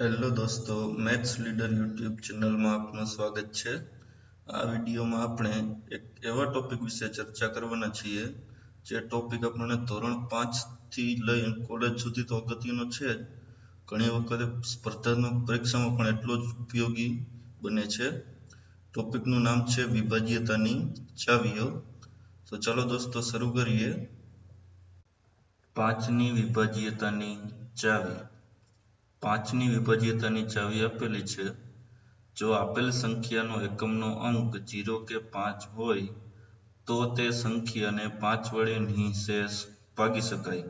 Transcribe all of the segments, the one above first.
Hello દોસ્તો, maths leader YouTube ચેનલમાં આપનું સ્વાગત છે. આ વિડીયોમાં આપણે એક એવા ટોપિક વિશે ચર્ચા કરવાના છીએ, જે ટોપિક આપણને ધોરણ પાંચથી લઈ કોલેજ સુધી તો અગત્યનો છે જ. ઘણી વખતે સ્પર્ધાત્મક પરીક્ષામાં પણ એટલો જ ઉપયોગી બને છે. ટોપિકનું નામ છે વિભાજ્યતાની ચાવીઓ. તો ચાલો દોસ્તો, શરૂ કરીએ. પાંચની વિભાજ્યતાની ચાવી. પાંચની વિભાજ્યતાની ચાવી આપેલી છે. જો આપેલ સંખ્યાનો એકમનો અંક જીરો કે પાંચ હોય, તો તે સંખ્યાને પાંચ વડે નિઃશેષ ભાગી શકાય.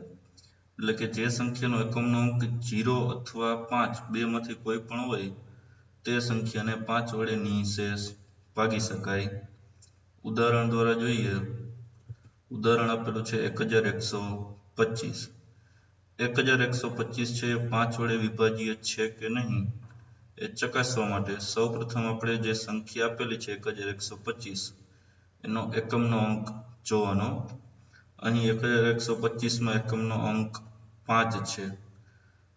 એટલે કે જે સંખ્યાનો એકમનો અંક જીરો અથવા પાંચ બેમાંથી કોઈ પણ હોય, તે સંખ્યાને પાંચ વડે નિઃશેષ ભાગી શકાય. ઉદાહરણ દ્વારા જોઈએ. ઉદાહરણ આપેલું છે એક હજાર એકસો પચીસ. એક હજાર એકસો પચીસ છે, એ પાંચ વડે વિભાજ્ય છે કે નહીં? એ ચકાસવા માટે સૌપ્રથમ આપણે જે સંખ્યા આપેલી છે એક હજાર એકસો પચીસ, એનો એકમનો અંક જોવાનો. અહીં એક હજાર એકસો પચીસમાં એકમનો અંક પાંચ છે.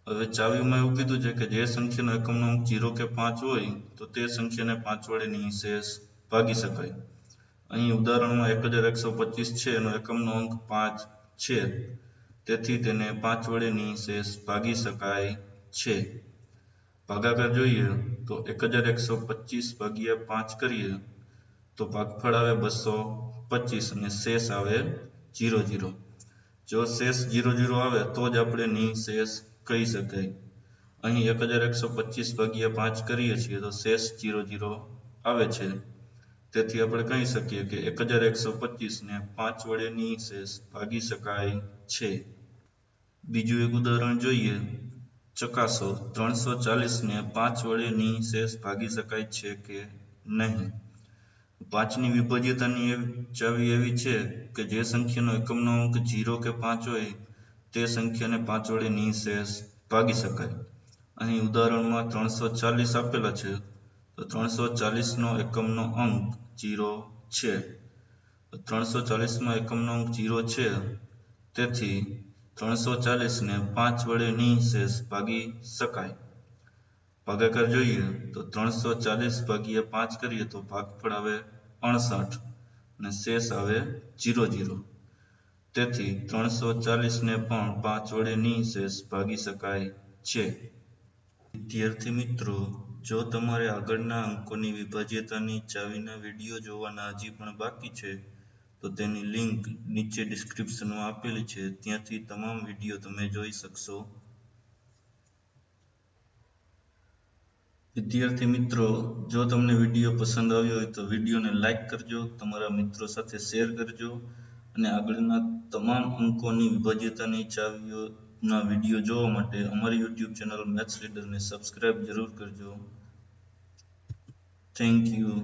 હવે ચાવીમાં એવું કીધું છે કે જે સંખ્યાનો એકમનો અંક જીરો કે પાંચ હોય, તો તે સંખ્યાને પાંચ વડે શેષ ભાગી શકાય. અહીં ઉદાહરણમાં એક હજાર એકસો પચીસ છે, એનો એકમનો અંક પાંચ છે. તેથી તેને પાંચ વડે શેષ ભાગી શકાય છે. ભાગાકાર જોઈએ તો એક હજાર એકસો પચીસ ભાગ્યા પાંચ કરીએ તો ભાગફળ આવે બસો પચીસ અને શેષ આવે જીરો જીરો જો શેષ જીરો જીરો આવે તો જ આપણે નિઃશેષ કહી શકાય. અહીં એક હજાર એકસો પચીસ ભાગ્યા પાંચ કરીએ છીએ તો શેષ જીરો જીરો આવે છે. તેથી આપણે કહી શકીએ કે એક હજાર એકસો પચીસ ને પાંચ વડે શેષ ભાગી શકાય છે. બીજું એક ઉદાહરણ જોઈએ. ચકાસો. ત્રણસો ચાલીસ ને પાંચ વડે શેષ ભાગી શકાય છે કે નહીં? પાંચની વિભાજ્યતાની ચાવી એવી છે કે જે સંખ્યાનો એકમનો અંક જીરો કે પાંચ હોય, તે સંખ્યાને પાંચ વડે શેષ ભાગી શકાય. અહીં ઉદાહરણમાં ત્રણસો ચાલીસ આપેલા છે. તો ત્રણસો ચાલીસનો એકમનો અંક જીરો છે. ત્રણસો ચાલીસનો એકમનો અંક જીરો છે. તેથી ત્રણસો ચાલીસને પાંચ વડે નિઃશેષ ભાગી શકાય. ભાગાકાર જોઈએ તો ત્રણસો ચાલીસ ભાગ્યા પાંચ કરીએ તો ભાગફળ આવે અણસઠ અને શેષ આવે જીરો જીરો. તેથી ત્રણસો ચાલીસને પણ પાંચ વડે નિઃશેષ ભાગી શકાય છે. વિદ્યાર્થી મિત્રો જો તમારે આગળના અંકોની વિભાજ્યતાની ચાવીના વીડિયો જોવાના હજી પણ બાકી છે, તો તેની લિંક નીચે ડિસ્ક્રિપ્શનમાં આપેલી છે. ત્યાંથી તમામ વીડિયો તમે જોઈ શકશો. વિદ્યાર્થી મિત્રો, જો તમને વીડિયો પસંદ આવ્યો હોય તો વિડીયોને લાઈક કરજો, તમારા મિત્રો સાથે શેર કરજો અને આગળના તમામ અંકોની વિભાજ્યતાની ચાવીઓના વીડિયો જોવા માટે અમારી યુટ્યુબ ચેનલ મેથ્સ લીડરને સબસ્ક્રાઇબ જરૂર કરજો. Thank you